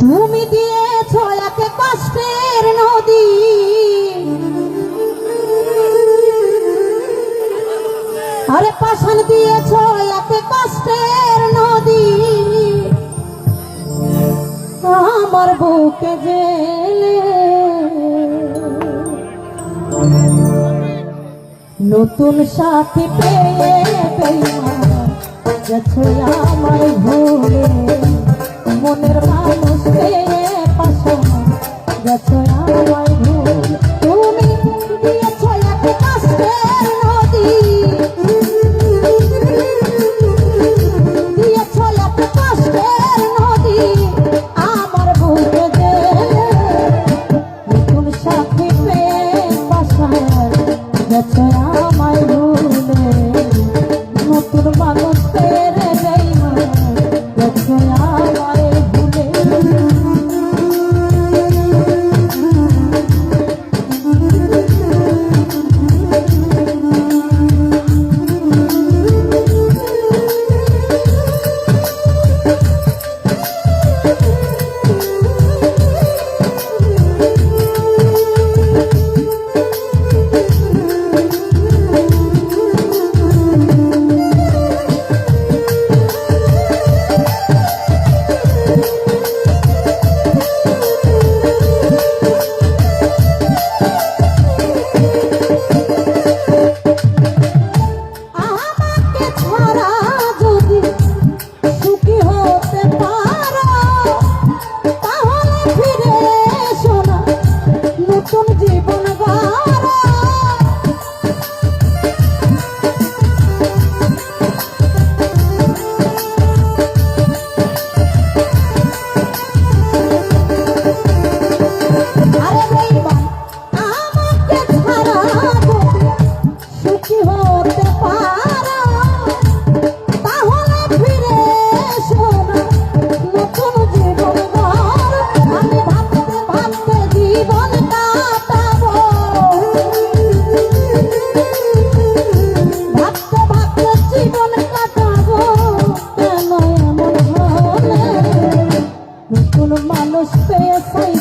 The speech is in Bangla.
তুমি দিয়েছ একে কষ্টের নদী। আরে পাশান দিয়েছ একে কষ্টের নদী। আমার বুকে জেলে। নতুন সাথী পেয়ে পেয়ে গেছ আমার ভূ 下一